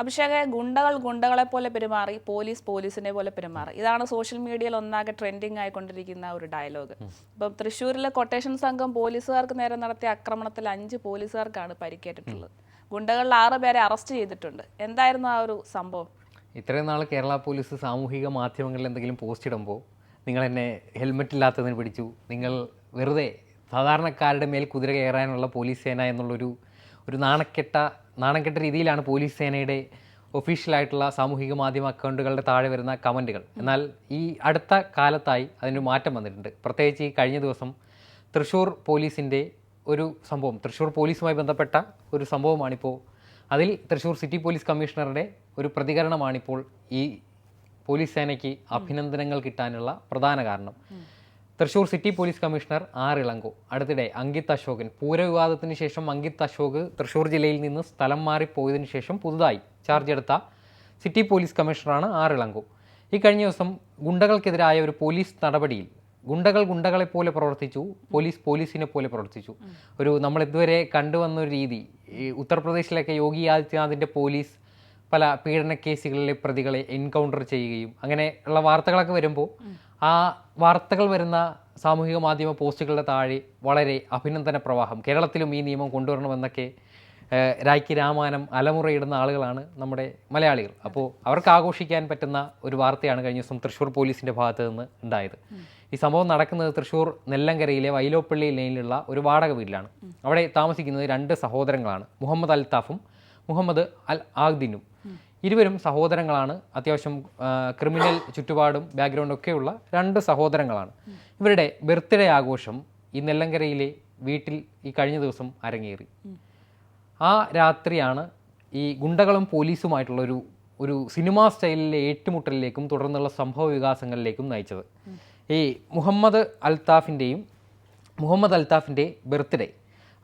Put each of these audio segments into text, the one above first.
അഭിഷേക ഗുണ്ടകൾ ഗുണ്ടകളെ പോലെ പെരുമാറി പോലീസ് പോലീസിനെ പോലെ പെരുമാറി. ഇതാണ് സോഷ്യൽ മീഡിയയിൽ ഒന്നാകെ ട്രെൻഡിങ് ആയിക്കൊണ്ടിരിക്കുന്ന ഒരു ഡയലോഗ് ഇപ്പം തൃശ്ശൂരിലെ കൊട്ടേഷൻ സംഘം പോലീസുകാർക്ക് നേരെ നടത്തിയ ആക്രമണത്തിൽ അഞ്ച് പോലീസുകാർക്കാണ് പരിക്കേറ്റിട്ടുള്ളത്. ഗുണ്ടകളിൽ ആറ് പേരെ അറസ്റ്റ് ചെയ്തിട്ടുണ്ട്. എന്തായിരുന്നു ആ ഒരു സംഭവം? ഇത്രയും നാൾ കേരള പോലീസ് സാമൂഹിക മാധ്യമങ്ങളിൽ എന്തെങ്കിലും പോസ്റ്റ് ഇടുമ്പോൾ നിങ്ങൾ എന്നെ ഹെൽമെറ്റ് ഇല്ലാത്തതിന് പിടിച്ചു. നിങ്ങൾ വെറുതെ സാധാരണക്കാരുടെ മേൽ കുതിര കയറാനുള്ള പോലീസ് സേന എന്നുള്ളൊരു ഒരു നാണക്കെട്ട നാണക്കെട്ട രീതിയിലാണ് പോലീസ് സേനയുടെ ഒഫീഷ്യലായിട്ടുള്ള സാമൂഹിക മാധ്യമ അക്കൗണ്ടുകളുടെ താഴെ വരുന്ന കമന്റുകൾ. എന്നാൽ ഈ അടുത്ത കാലത്തായി അതിന് മാറ്റം വന്നിട്ടുണ്ട്. പ്രത്യേകിച്ച് ഈ കഴിഞ്ഞ ദിവസം തൃശ്ശൂർ പോലീസിന്റെ ഒരു സംഭവം തൃശ്ശൂർ പോലീസുമായി ബന്ധപ്പെട്ട ഒരു സംഭവമാണിപ്പോൾ. അതിൽ തൃശ്ശൂർ സിറ്റി പോലീസ് കമ്മീഷണറുടെ ഒരു പ്രതികരണമാണിപ്പോൾ ഈ പോലീസ് സേനയ്ക്ക് അഭിനന്ദനങ്ങൾ കിട്ടാനുള്ള പ്രധാന കാരണം. Thrissur city police commissioner R Ilango. അടുത്തിടെ അങ്കിത് അശോകൻ. പൂരവിവാദത്തിന് ശേഷം അങ്കിത് അശോക് തൃശൂർ ജില്ലയിൽ നിന്ന് സ്ഥലം മാറിപ്പോയതിനു ശേഷം പുതുതായി ചാർജ് എടുത്ത സിറ്റി പോലീസ് കമ്മീഷണറാണ് ആർ ഇളങ്കോ. ഈ കഴിഞ്ഞ ദിവസം ഗുണ്ടകൾക്കെതിരായ ഒരു പോലീസ് നടപടിയിൽ ഗുണ്ടകൾ ഗുണ്ടകളെ പോലെ പ്രവർത്തിച്ചു പോലീസ് പോലീസിനെ പോലെ പ്രവർത്തിച്ചു. ഒരു നമ്മൾ ഇതുവരെ കണ്ടുവന്ന ഒരു രീതി ഈ ഉത്തർപ്രദേശിലൊക്കെ യോഗി ആദിത്യനാഥിന്റെ പോലീസ് പല പീഡന കേസുകളിലെ പ്രതികളെ എൻകൗണ്ടർ ചെയ്യുകയും അങ്ങനെ ഉള്ള വാർത്തകളൊക്കെ വരുമ്പോൾ ആ വാർത്തകൾ വരുന്ന സാമൂഹിക മാധ്യമ പോസ്റ്റുകളുടെ താഴെ വളരെ അഭിനന്ദന പ്രവാഹം. കേരളത്തിലും ഈ നിയമം കൊണ്ടുവരണമെന്നൊക്കെ രാഖി രാമാനം അലമുറയിടുന്ന ആളുകളാണ് നമ്മുടെ മലയാളികൾ. അപ്പോൾ അവർക്ക് ആഘോഷിക്കാൻ പറ്റുന്ന ഒരു വാർത്തയാണ് കഴിഞ്ഞ ദിവസം തൃശ്ശൂർ പോലീസിന്റെ ഭാഗത്ത് നിന്ന് ഉണ്ടായത്. ഈ സംഭവം നടക്കുന്നത് തൃശ്ശൂർ നെല്ലങ്കരയിലെ വൈലോപ്പള്ളി ലൈനിലുള്ള ഒരു വാടക വീട്ടിലാണ്. അവിടെ താമസിക്കുന്നത് രണ്ട് സഹോദരങ്ങളാണ് മുഹമ്മദ് അൽത്താഫും മുഹമ്മദ് അൽ ആഗ്ദിനും ഇരുവരും സഹോദരങ്ങളാണ്. അത്യാവശ്യം ക്രിമിനൽ ചുറ്റുപാടും ബാക്ക്ഗ്രൗണ്ടും ഒക്കെയുള്ള രണ്ട് സഹോദരങ്ങളാണ്. ഇവരുടെ ബർത്ത്ഡേ ആഘോഷം ഈ നെല്ലങ്കരയിലെ വീട്ടിൽ ഈ കഴിഞ്ഞ ദിവസം അരങ്ങേറി. ആ രാത്രിയാണ് ഈ ഗുണ്ടകളും പോലീസുമായിട്ടുള്ള ഒരു ഒരു സിനിമാ സ്റ്റൈലിലെ ഏറ്റുമുട്ടലിലേക്കും തുടർന്നുള്ള സംഭവ വികാസങ്ങളിലേക്കും നയിച്ചത്. ഈ മുഹമ്മദ് അൽത്താഫിന്റെയും മുഹമ്മദ് അൽത്താഫിന്റെ ബർത്ത്ഡേ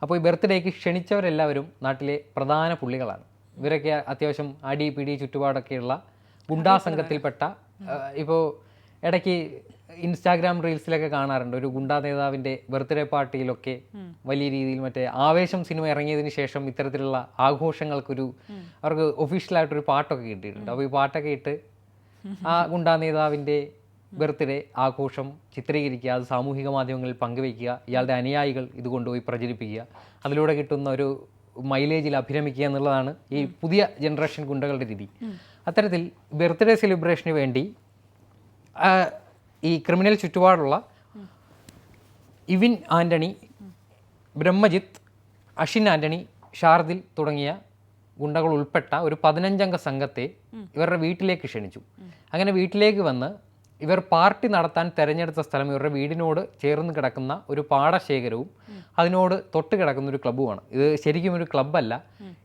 അപ്പോൾ ഈ ബർത്ത്ഡേക്ക് ക്ഷണിച്ചവരെല്ലാവരും നാട്ടിലെ പ്രധാന പുള്ളികളാണ്. ഇവരൊക്കെ അത്യാവശ്യം അടി പിടി ചുറ്റുപാടൊക്കെയുള്ള ഗുണ്ടാ സംഘത്തിൽപ്പെട്ട ഇപ്പോൾ ഇടയ്ക്ക് ഇൻസ്റ്റാഗ്രാം റീൽസിലൊക്കെ കാണാറുണ്ട്. ഒരു ഗുണ്ടാ നേതാവിന്റെ ബർത്ത്ഡേ പാർട്ടിയിലൊക്കെ വലിയ രീതിയിൽ മറ്റേ ആവേശം സിനിമ ഇറങ്ങിയതിന് ശേഷം ഇത്തരത്തിലുള്ള ആഘോഷങ്ങൾക്കൊരു അവർക്ക് ഒഫീഷ്യലായിട്ടൊരു പാട്ടൊക്കെ കിട്ടിയിട്ടുണ്ട്. അപ്പോൾ ഈ പാട്ടൊക്കെ ഇട്ട് ആ ഗുണ്ടാ നേതാവിന്റെ ബർത്ത്ഡേ ആഘോഷം ചിത്രീകരിക്കുക അത് സാമൂഹിക മാധ്യമങ്ങളിൽ പങ്കുവയ്ക്കുക ഇയാളുടെ അനുയായികൾ ഇത് കൊണ്ടുപോയി പ്രചരിപ്പിക്കുക അതിലൂടെ കിട്ടുന്ന ഒരു മൈലേജിൽ അഭിരമിക്കുക എന്നുള്ളതാണ് ഈ പുതിയ ജനറേഷൻ ഗുണ്ടകളുടെ രീതി. അത്തരത്തിൽ ബർത്ത്ഡേ സെലിബ്രേഷന് വേണ്ടി ഈ ക്രിമിനൽ ചുറ്റുപാടുള്ള ഇവിൻ ആന്റണി ബ്രഹ്മജിത്ത് അഷിൻ ആന്റണി ഷാർദിൽ തുടങ്ങിയ ഗുണ്ടകൾ ഉൾപ്പെട്ട ഒരു പതിനഞ്ചംഗ സംഘത്തെ ഇവരുടെ വീട്ടിലേക്ക് ക്ഷണിച്ചു. അങ്ങനെ വീട്ടിലേക്ക് വന്ന് ഇവർ പാർട്ടി നടത്താൻ തെരഞ്ഞെടുത്ത സ്ഥലം ഇവരുടെ വീടിനോട് ചേർന്ന് കിടക്കുന്ന ഒരു പാടശേഖരവും അതിനോട് തൊട്ട് കിടക്കുന്ന ഒരു ക്ലബ്ബുമാണ്. ഇത് ശരിക്കും ഒരു ക്ലബ്ബല്ല.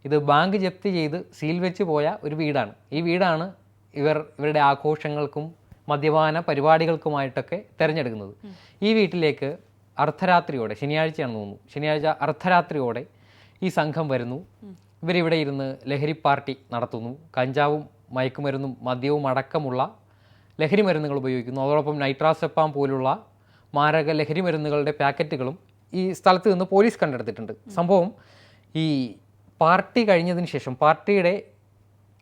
ഇത് ബാങ്ക് ജപ്തി ചെയ്ത് സീൽ വെച്ച് പോയ ഒരു വീടാണ്. ഈ വീടാണ് ഇവർ ഇവരുടെ ആഘോഷങ്ങൾക്കും മദ്യപാന പരിപാടികൾക്കുമായിട്ടൊക്കെ തിരഞ്ഞെടുക്കുന്നത്. ഈ വീട്ടിലേക്ക് അർദ്ധരാത്രിയോടെ ശനിയാഴ്ചയാണെന്ന് തോന്നുന്നു ശനിയാഴ്ച അർദ്ധരാത്രിയോടെ ഈ സംഘം വരുന്നു. ഇവരിവിടെ ഇരുന്ന് ലഹരി പാർട്ടി നടത്തുന്നു. കഞ്ചാവും മയക്കുമരുന്നും മദ്യവും അടക്കമുള്ള ലഹരി മരുന്നുകൾ ഉപയോഗിക്കുന്നു. അതോടൊപ്പം നൈട്രാസെപ്പാം പോലുള്ള മാരക ലഹരി മരുന്നുകളുടെ പാക്കറ്റുകളും ഈ സ്ഥലത്ത് നിന്ന് പോലീസ് കണ്ടെടുത്തിട്ടുണ്ട്. സംഭവം ഈ പാർട്ടി കഴിഞ്ഞതിന് ശേഷം പാർട്ടിയുടെ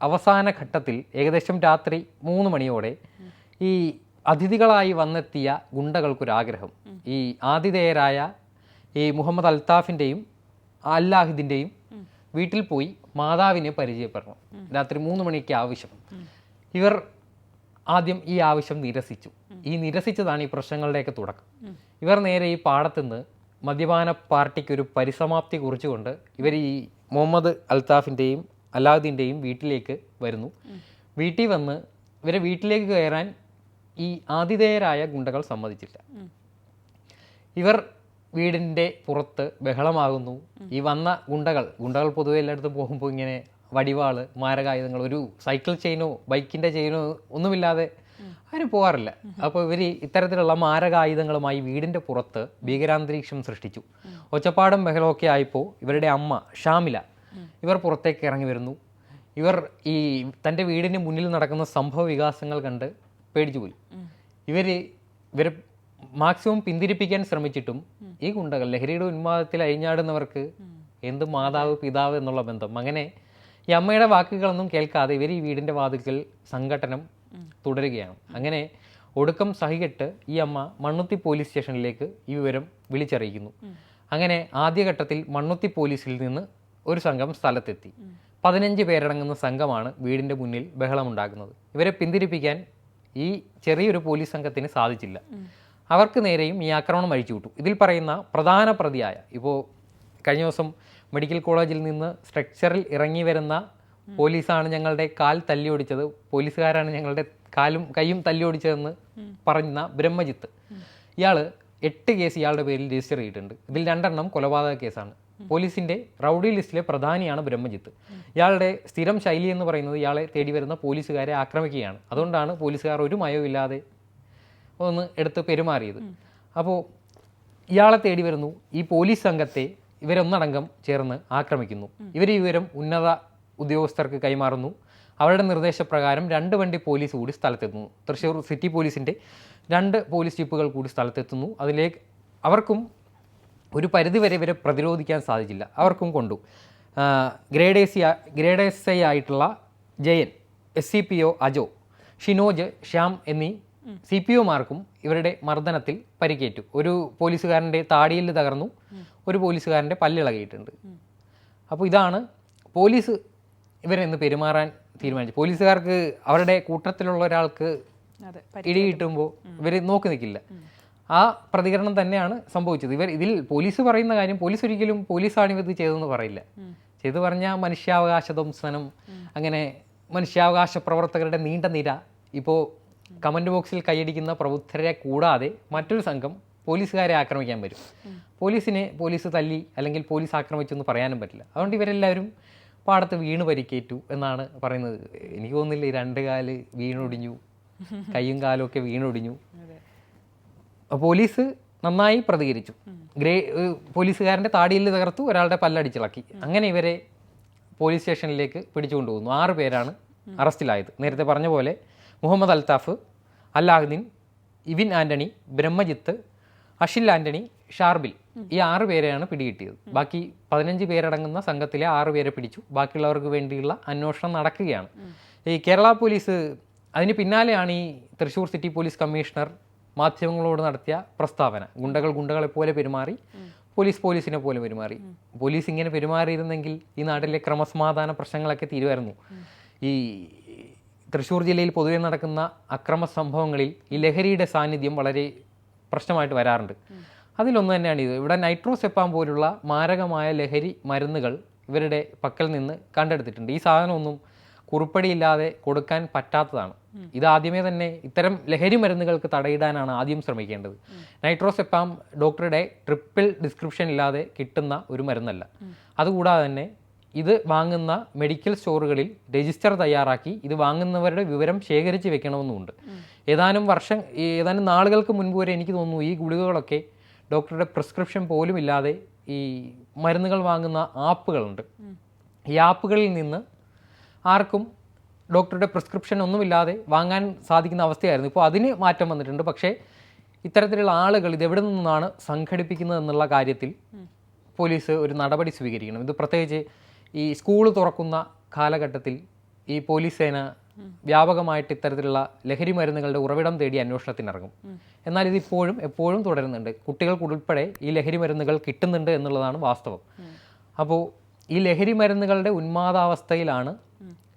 അവസാന ഘട്ടത്തിൽ ഏകദേശം രാത്രി മൂന്ന് മണിയോടെ ഈ അതിഥികളായി വന്നെത്തിയ ഗുണ്ടകൾക്കൊരാഗ്രഹം. ഈ ആതിഥേയരായ ഈ മുഹമ്മദ് അൽത്താഫിന്റെയും അല്ലാഹിദിന്റെയും വീട്ടിൽ പോയി മാതാവിനെ പരിചയപ്പെടണം. രാത്രി മൂന്ന് മണിക്ക് ആവശ്യം. ഇവർ ആദ്യം ഈ ആവശ്യം നിരസിച്ചു. ഈ നിരസിച്ചതാണ് ഈ പ്രശ്നങ്ങളുടെയൊക്കെ തുടക്കം. ഇവർ നേരെ ഈ പാടത്തുനിന്ന് മദ്യപാന പാർട്ടിക്ക് ഒരു പരിസമാപ്തി കുറിച്ചുകൊണ്ട് ഇവർ ഈ മുഹമ്മദ് അൽത്താഫിന്റെയും അലാദീന്റെയും വീട്ടിലേക്ക് വരുന്നു. വീട്ടിൽ വന്ന് ഇവരെ വീട്ടിലേക്ക് കയറാൻ ഈ ആതിഥേയരായ ഗുണ്ടകൾ സമ്മതിച്ചില്ല. ഇവർ വീടിന്റെ പുറത്ത് ബഹളമാകുന്നു. ഈ വന്ന ഗുണ്ടകൾ ഗുണ്ടകൾ പൊതുവെ എല്ലായിടത്തും പോകുമ്പോൾ ഇങ്ങനെ വടിവാൾ മാരകായുധങ്ങൾ ഒരു സൈക്കിൾ ചെയിനോ ബൈക്കിന്റെ ചെയിനോ ഒന്നുമില്ലാതെ ആരും പോകാറില്ല. അപ്പോൾ ഇവർ ഇത്തരത്തിലുള്ള മാരകായുധങ്ങളുമായി വീടിന്റെ പുറത്ത് ഭീകരാന്തരീക്ഷം സൃഷ്ടിച്ചു. ഒച്ചപ്പാടും ബഹളമൊക്കെ ആയപ്പോൾ ഇവരുടെ അമ്മ ഷാമില ഇവർ പുറത്തേക്ക് ഇറങ്ങി വരുന്നു. ഇവർ ഈ തന്റെ വീടിന് മുന്നിൽ നടക്കുന്ന സംഭവ വികാസങ്ങൾ കണ്ട് പേടിച്ചു പോയി. ഇവർ ഇവരെ മാക്സിമം പിന്തിരിപ്പിക്കാൻ ശ്രമിച്ചിട്ടും ഈ ഗുണ്ടകൾ ലഹരിയുടെ ഉന്മാദത്തിൽ അഴിഞ്ഞാടുന്നവർക്ക് എന്ത് മാതാവ് പിതാവ് എന്നുള്ള ബന്ധം. അങ്ങനെ ഈ അമ്മയുടെ വാക്കുകളൊന്നും കേൾക്കാതെ ഇവർ ഈ വീടിന്റെ വാതിൽക്കൽ സംഘടനം തുടരുകയാണ്. അങ്ങനെ ഒടുക്കം സഹികെട്ട് ഈ അമ്മ മണ്ണുത്തി പോലീസ് സ്റ്റേഷനിലേക്ക് ഈ വിവരം വിളിച്ചറിയിക്കുന്നു. അങ്ങനെ ആദ്യഘട്ടത്തിൽ മണ്ണുത്തി പോലീസിൽ നിന്ന് ഒരു സംഘം സ്ഥലത്തെത്തി. പതിനഞ്ച് പേരടങ്ങുന്ന സംഘമാണ് വീടിന്റെ മുന്നിൽ ബഹളമുണ്ടാക്കുന്നത്. ഇവരെ പിന്തിരിപ്പിക്കാൻ ഈ ചെറിയൊരു പോലീസ് സംഘത്തിന് സാധിച്ചില്ല. അവർക്ക് നേരെയും ഈ ആക്രമണം അഴിച്ചു വിട്ടു ഇതിൽ പറയുന്ന പ്രധാന പ്രതിയായ ഇപ്പോൾ കഴിഞ്ഞ ദിവസം മെഡിക്കൽ കോളേജിൽ നിന്ന് സ്ട്രക്ചറിൽ ഇറങ്ങി വരുന്ന പോലീസാണ് ഞങ്ങളുടെ കാൽ തല്ലി ഓടിച്ചത്. പോലീസുകാരാണ് ഞങ്ങളുടെ കാലും കൈയും തല്ലി ഓടിച്ചതെന്ന് പറഞ്ഞ ബ്രഹ്മജിത്ത്. ഇയാൾ എട്ട് കേസ് ഇയാളുടെ പേരിൽ രജിസ്റ്റർ ചെയ്തിട്ടുണ്ട്. ഇതിൽ രണ്ടെണ്ണം കൊലപാതക കേസാണ്. പോലീസിന്റെ റൗഡി ലിസ്റ്റിലെ പ്രധാനിയാണ് ബ്രഹ്മജിത്ത്. ഇയാളുടെ സ്ഥിരം ശൈലി എന്ന് പറയുന്നത് ഇയാളെ തേടി വരുന്ന പോലീസുകാരെ ആക്രമിക്കുകയാണ്. അതുകൊണ്ടാണ് പോലീസുകാർ ഒരു മയവുമില്ലാതെ ഒന്ന് എടുത്ത് പെരുമാറിയത്. അപ്പോൾ ഇയാളെ തേടി വരുന്നു ഈ പോലീസ് സംഘത്തെ ഇവരൊന്നടങ്കം ചേർന്ന് ആക്രമിക്കുന്നു. ഇവർ ഈ വിവരം ഉന്നത ഉദ്യോഗസ്ഥർക്ക് കൈമാറുന്നു. അവരുടെ നിർദ്ദേശപ്രകാരം രണ്ട് വണ്ടി പോലീസ് കൂടി സ്ഥലത്തെത്തുന്നു. തൃശ്ശൂർ സിറ്റി പോലീസിന്റെ രണ്ട് പോലീസ് ജീപ്പുകൾ കൂടി സ്ഥലത്തെത്തുന്നു. അതിലേക്ക് അവർക്കും ഒരു പരിധിവരെ ഇവരെ പ്രതിരോധിക്കാൻ സാധിച്ചില്ല. അവർക്കും കൊണ്ടു. Grade A C grade S I ആയിട്ടുള്ള Jayan S C P O Ajo Shinoj Shyam എന്നീ സി പി ഒമാർക്കും ഇവരുടെ മർദ്ദനത്തിൽ പരിക്കേറ്റു. ഒരു പോലീസുകാരന്റെ താടിയിൽ തകർന്നു ഒരു പോലീസുകാരന്റെ പല്ലിളകിയിട്ടുണ്ട് അപ്പോൾ ഇതാണ് പോലീസ് ഇവരെന്ന് പെരുമാറാൻ തീരുമാനിച്ചു പോലീസുകാർക്ക് അവരുടെ കൂട്ടത്തിലുള്ള ഒരാൾക്ക് ഇടിയിട്ടുമ്പോൾ ഇടി കിട്ടുമ്പോൾ ഇവർ നോക്കി നിൽക്കില്ല. ആ പ്രതികരണം തന്നെയാണ് സംഭവിച്ചത്. ഇവർ ഇതിൽ പോലീസ് പറയുന്ന കാര്യം പോലീസ് ഒരിക്കലും പോലീസാണ് ഇവർ ചെയ്തതെന്ന് പറയില്ല. ചെയ്തു പറഞ്ഞാൽ മനുഷ്യാവകാശ ധ്വംസനം അങ്ങനെ മനുഷ്യാവകാശ പ്രവർത്തകരുടെ നീണ്ട നിര. ഇപ്പോൾ കമന്റ് ബോക്സിൽ കൈയടിക്കുന്ന പ്രബുദ്ധരെ കൂടാതെ മറ്റൊരു സംഘം പോലീസുകാരെ ആക്രമിക്കാൻ വരും. പോലീസിനെ പോലീസ് തല്ലി അല്ലെങ്കിൽ പോലീസ് ആക്രമിച്ചു എന്ന് പറയാനും പറ്റില്ല. അതുകൊണ്ട് ഇവരെല്ലാവരും പാടത്ത് വീണ് പരിക്കേറ്റു എന്നാണ് പറയുന്നത്. എനിക്ക് തോന്നുന്നില്ല ഈ രണ്ട് കാൽ വീണൊടിഞ്ഞു കൈയും കാലും ഒക്കെ വീണൊടിഞ്ഞു. പോലീസ് നന്നായി പ്രതികരിച്ചു. ഗ്രേ പോലീസുകാരന്റെ താടിയിൽ തകർത്തു ഒരാളുടെ പല്ലടിച്ചിളക്കി. അങ്ങനെ ഇവരെ പോലീസ് സ്റ്റേഷനിലേക്ക് പിടിച്ചുകൊണ്ടുപോകുന്നു ആറ് പേരാണ് അറസ്റ്റിലായത്. നേരത്തെ പറഞ്ഞ പോലെ മുഹമ്മദ് അൽത്താഫ് അല്ലാഹുദ്ദീൻ ഇവിൻ ആന്റണി ബ്രഹ്മജിത്ത് അഷിൽ ആന്റണി ഷാർബിൽ ഈ ആറ് പേരെയാണ് പിടികിട്ടിയത്. ബാക്കി പതിനഞ്ച് പേരടങ്ങുന്ന സംഘത്തിലെ ആറ് പേരെ പിടിച്ചു. ബാക്കിയുള്ളവർക്ക് വേണ്ടിയുള്ള അന്വേഷണം നടക്കുകയാണ്. ഈ കേരള പോലീസ് അതിന് പിന്നാലെയാണ് ഈ തൃശ്ശൂർ സിറ്റി പോലീസ് കമ്മീഷണർ മാധ്യമങ്ങളോട് നടത്തിയ പ്രസ്താവന. ഗുണ്ടകൾ ഗുണ്ടകളെ പോലെ പെരുമാറി പോലീസ് പോലീസിനെ പോലെ പെരുമാറി. പോലീസ് ഇങ്ങനെ പെരുമാറിയിരുന്നെങ്കിൽ ഈ നാട്ടിലെ ക്രമസമാധാന പ്രശ്നങ്ങളൊക്കെ തീരുമായിരുന്നു. ഈ തൃശ്ശൂർ ജില്ലയിൽ പൊതുവെ നടക്കുന്ന അക്രമ സംഭവങ്ങളിൽ ഈ ലഹരിയുടെ സാന്നിധ്യം വളരെ പ്രശ്നമായിട്ട് വരാറുണ്ട്. അതിലൊന്ന് തന്നെയാണ് ഇത്. ഇവിടെ നൈട്രോസെപ്പാം പോലുള്ള മാരകമായ ലഹരി മരുന്നുകൾ ഇവരുടെ പക്കൽ നിന്ന് കണ്ടെടുത്തിട്ടുണ്ട്. ഈ സാധനമൊന്നും കുറിപ്പടിയില്ലാതെ കൊടുക്കാൻ പറ്റാത്തതാണ്. ഇത് ആദ്യമേ തന്നെ ഇത്തരം ലഹരി മരുന്നുകൾക്ക് തടയിടാനാണ് ആദ്യം ശ്രമിക്കേണ്ടത്. നൈട്രോസെപ്പാം ഡോക്ടറുടെ ട്രിപ്പിൾ ഡിസ്ക്രിപ്ഷൻ ഇല്ലാതെ കിട്ടുന്ന ഒരു മരുന്നല്ല. അതുകൂടാതെ തന്നെ ഇത് വാങ്ങുന്ന മെഡിക്കൽ സ്റ്റോറുകളിൽ രജിസ്റ്റർ തയ്യാറാക്കി ഇത് വാങ്ങുന്നവരുടെ വിവരം ശേഖരിച്ച് വെക്കണമെന്നുണ്ട് ഏതാനും വർഷം ഏതാനും നാളുകൾക്ക് മുൻപ് വരെ എനിക്ക് തോന്നുന്നു ഈ ഗുളികകളൊക്കെ ഡോക്ടറുടെ പ്രിസ്ക്രിപ്ഷൻ പോലും ഇല്ലാതെ ഈ മരുന്നുകൾ വാങ്ങുന്ന ആപ്പുകളുണ്ട്. ഈ ആപ്പുകളിൽ നിന്ന് ആർക്കും ഡോക്ടറുടെ പ്രിസ്ക്രിപ്ഷൻ ഒന്നുമില്ലാതെ വാങ്ങാൻ സാധിക്കുന്ന അവസ്ഥയായിരുന്നു. ഇപ്പോൾ അതിന് മാറ്റം വന്നിട്ടുണ്ട്. പക്ഷേ ഇത്തരത്തിലുള്ള ആളുകൾ ഇത് എവിടെ നിന്നാണ് സംഘടിപ്പിക്കുന്നത് എന്നുള്ള കാര്യത്തിൽ പോലീസ് ഒരു നടപടി സ്വീകരിക്കണം. ഇത് പ്രത്യേകിച്ച് ഈ സ്കൂൾ തുറക്കുന്ന കാലഘട്ടത്തിൽ ഈ പോലീസ് സേന വ്യാപകമായിട്ട് ഇത്തരത്തിലുള്ള ലഹരി മരുന്നുകളുടെ ഉറവിടം തേടി അന്വേഷണത്തിനിറങ്ങും. എന്നാൽ ഇത് ഇപ്പോഴും എപ്പോഴും തുടരുന്നുണ്ട്. കുട്ടികൾക്കുൾപ്പെടെ ഈ ലഹരി മരുന്നുകൾ കിട്ടുന്നുണ്ട് എന്നുള്ളതാണ് വാസ്തവം. അപ്പോൾ ഈ ലഹരി മരുന്നുകളുടെ ഉന്മാദാവസ്ഥയിലാണ്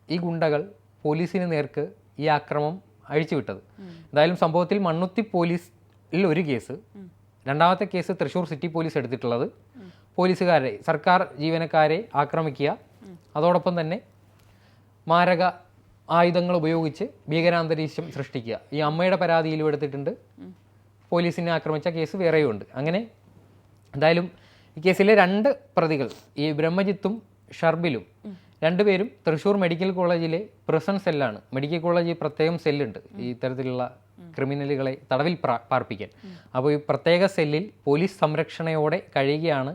ഈ ഗുണ്ടകൾ പോലീസിന് നേർക്ക് ഈ ആക്രമം അഴിച്ചുവിട്ടത്. എന്തായാലും സംഭവത്തിൽ മണ്ണുത്തി പോലീസിൽ ഒരു കേസ്. രണ്ടാമത്തെ കേസ് തൃശ്ശൂർ സിറ്റി പോലീസ് എടുത്തിട്ടുള്ളത്. പോലീസുകാരെ സർക്കാർ ജീവനക്കാരെ ആക്രമിക്കുക. അതോടൊപ്പം തന്നെ മാരക ആയുധങ്ങൾ ഉപയോഗിച്ച് ഭീകരാന്തരീക്ഷം സൃഷ്ടിക്കുക. ഈ അമ്മയുടെ പരാതിയിലും എടുത്തിട്ടുണ്ട്. പോലീസിനെ ആക്രമിച്ച കേസ് വേറെയുണ്ട്. അങ്ങനെ എന്തായാലും ഈ കേസിലെ രണ്ട് പ്രതികൾ ഈ ബ്രഹ്മജിത്തും ഷർബിലും രണ്ടുപേരും തൃശ്ശൂർ മെഡിക്കൽ കോളേജിലെ പ്രസൻ സെല്ലാണ്. മെഡിക്കൽ കോളേജിൽ പ്രത്യേകം സെല്ലുണ്ട്. ഈ തരത്തിലുള്ള ക്രിമിനലുകളെ തടവിൽ പാർപ്പിക്കാൻ. അപ്പോൾ ഈ പ്രത്യേക സെല്ലിൽ പോലീസ് സംരക്ഷണയോടെ കഴിയുകയാണ്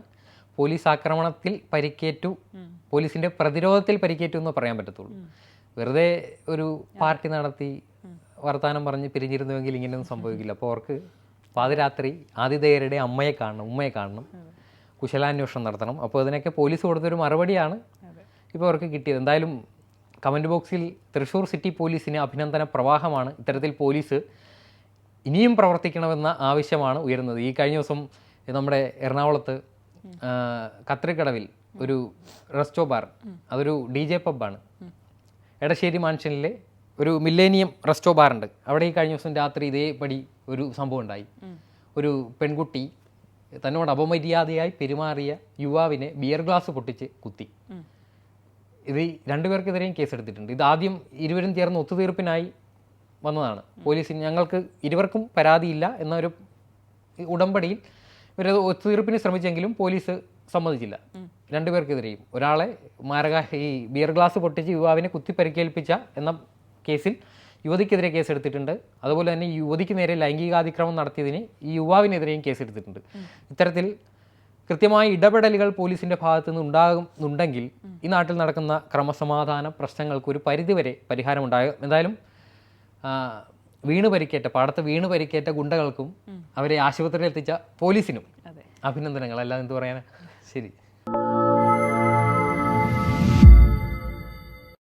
പോലീസ് ആക്രമണത്തിൽ പരിക്കേറ്റു. പോലീസിന്റെ പ്രതിരോധത്തിൽ പരിക്കേറ്റു എന്ന് പറയാൻ പറ്റത്തുള്ളൂ. വെറുതെ ഒരു പാർട്ടി നടത്തി വർത്തമാനം പറഞ്ഞ് പിരിഞ്ഞിരുന്നുവെങ്കിൽ ഇങ്ങനെയൊന്നും സംഭവിക്കില്ല. അപ്പോൾ അവർക്ക് പാതിരാത്രി ആതിഥേയരുടെ അമ്മയെ കാണണം ഉമ്മയെ കാണണം. കുശലാന്വേഷണം നടത്തണം. അപ്പോൾ അതിനൊക്കെ പോലീസ് കൊടുത്തൊരു മറുപടിയാണ് ഇപ്പോൾ അവർക്ക് കിട്ടിയത്. എന്തായാലും കമന്റ് ബോക്സിൽ തൃശ്ശൂർ സിറ്റി പോലീസിന് അഭിനന്ദന പ്രവാഹമാണ്. ഇത്തരത്തിൽ പോലീസ് ഇനിയും പ്രവർത്തിക്കണമെന്ന ആവശ്യമാണ് ഉയരുന്നത്. ഈ കഴിഞ്ഞ ദിവസം നമ്മുടെ എറണാകുളത്ത് കത്രിക്കടവിൽ ഒരു റെസ്റ്റോ ബാർ. അതൊരു ഡി ജെ പബ്ബാണ്. എടശ്ശേരി മാൻഷനിലെ ഒരു മില്ലേനിയം റെസ്റ്റോ ബാർ ഉണ്ട് അവിടെ ഈ കഴിഞ്ഞ ദിവസം രാത്രി ഇതേപടി ഒരു സംഭവം ഉണ്ടായി. ഒരു പെൺകുട്ടി തന്നോട് അപമര്യാദയായി പെരുമാറിയ യുവാവിനെ ബിയർ ഗ്ലാസ് പൊട്ടിച്ച് കുത്തി. ഇത് രണ്ടുപേർക്കെതിരെയും കേസെടുത്തിട്ടുണ്ട്. ഇത് ആദ്യം ഇരുവരും ചേർന്ന് ഒത്തുതീർപ്പിനായി വന്നതാണ്. പോലീസിന് ഞങ്ങൾക്ക് ഇരുവർക്കും പരാതിയില്ല എന്നൊരു ഉടമ്പടിയിൽ ഇവരത് ഒത്തുതീർപ്പിന് ശ്രമിച്ചെങ്കിലും പോലീസ് സമ്മതിച്ചില്ല. രണ്ടുപേർക്കെതിരെയും. ഒരാളെ മാരക ഈ ബിയർ ഗ്ലാസ് പൊട്ടിച്ച് യുവാവിനെ കുത്തി പരിക്കേൽപ്പിച്ച എന്ന കേസിൽ യുവതിക്കെതിരെ കേസെടുത്തിട്ടുണ്ട്. അതുപോലെ തന്നെ ഈ യുവതിക്ക് നേരെ ലൈംഗികാതിക്രമം നടത്തിയതിന് ഈ യുവാവിനെതിരെയും കേസെടുത്തിട്ടുണ്ട്. ഇത്തരത്തിൽ കൃത്യമായ ഇടപെടലുകൾ പോലീസിന്റെ ഭാഗത്തു നിന്ന് ഉണ്ടാകുന്നുണ്ടെങ്കിൽ ഈ നാട്ടിൽ നടക്കുന്ന ക്രമസമാധാന പ്രശ്നങ്ങൾക്ക് ഒരു പരിധിവരെ പരിഹാരമുണ്ടാകും. എന്തായാലും വീണ് പരിക്കേറ്റ പാടത്ത് വീണ് പരിക്കേറ്റ ഗുണ്ടകൾക്കും അവരെ ആശുപത്രിയിൽ എത്തിച്ച പോലീസിനും അഭിനന്ദനങ്ങൾ. അല്ലാതെ എന്ത് പറയാനാ? ശരി.